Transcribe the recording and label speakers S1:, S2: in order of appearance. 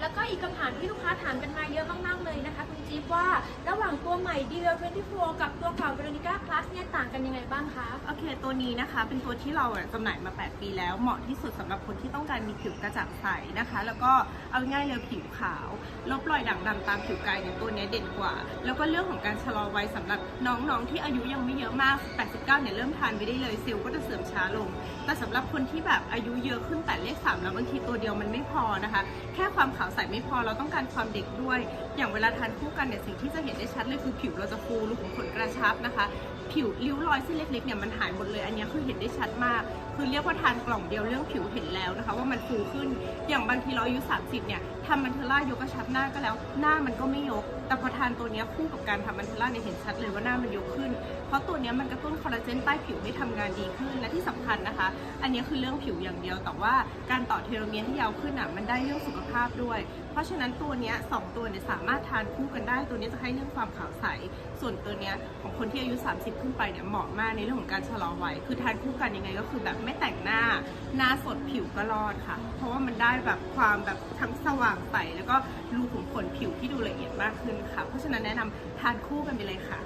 S1: แล้วก็อีกคำถามที่ลูกค้าถามกันมาเยอะมากๆเลยนะคะคุณจิ๊บว่าระหว่างตัวใหม่ d w 24กับตัวเก่า Veronica Plus เนี่ยต่างกันยังไงบ้างคะ
S2: โอเค ตัวนี้นะคะเป็นตัวที่เราจำหน่ายมา 8 ปีแล้ว เหมาะที่สุดสำหรับคนที่ต้องการมีผิวกระจ่างใสนะคะ แล้วก็เอาง่ายเลยผิวขาว ลบรอยด่างดำตามผิวกายเนี่ยตัวนี้เด่นกว่า แล้วก็เรื่องของการชะลอวัยสำหรับน้องๆ ที่อายุยังไม่เยอะมาก 89 เนี่ยเริ่มทานไปได้เลยเซลล์ก็จะเสื่อมช้าลง แต่สำหรับคนที่แบบอายุเยอะขึ้นแต่เลขสามแล้วบางทีตัวเดียวมันไม่พอนะคะ แค่ความขาวใสไม่พอเราต้องการความเด็กด้วย อย่างเวลาทานคู่กันเนี่ยสิ่งที่จะเห็นได้ชัดเลยคือผิวเราจะฟูรูขุมขนกระชับนะคะ ผิวริ้วรอยเส้นเล็กๆเนี่ยมันหายหมดเลย อันนี้คือเห็นได้ชัดมาก คือเรียกว่าทานกล่องเดียวเรื่องผิวเห็นแล้วนะคะ ว่ามันฟูขึ้นอย่างบางทีเราอายุ 30 เนี่ยทำมันเทล่ายกกระชับหน้าก็แล้ว หน้ามันก็ไม่ยก แต่พอทานตัวนี้คู่กับการทำมันเทล่าเนี่ยเห็นชัดเลยว่าหน้ามันยกขึ้น เพราะตัวนี้มันกระตุ้นคอลลาเจนใต้ผิวให้ทำงานดีขึ้นและที่สำคัญนะคะ อันนี้คือเรื่องผิวอย่างเดียว แต่ว่าการต่อเทโลเมียร์ให้ยาวขึ้นอะมันได้เรื่องสุขภาพด้วย เพราะฉะนั้นตัวนี้สองตัวเนี่ยสามารถทานคู่กันได้ ตัวนี้จะให้เรื่องความขาวใส ส่วนตัวนี้ของคนที่อายุ 30ขึ้นไปเนี่ยเหมาะมากในเรื่องของการชะลอวัยคือทานคู่กันยังไงก็คือแบบไม่แต่งหน้าหน้าสดผิวก็รอดค่ะ เพราะว่ามันได้แบบความแบบทั้งสว่างใสแล้วก็รูขุมขนผิวที่ดูละเอียดมากขึ้นค่ะ เพราะฉะนั้นแนะนำทานคู่กันไปเลยค่ะ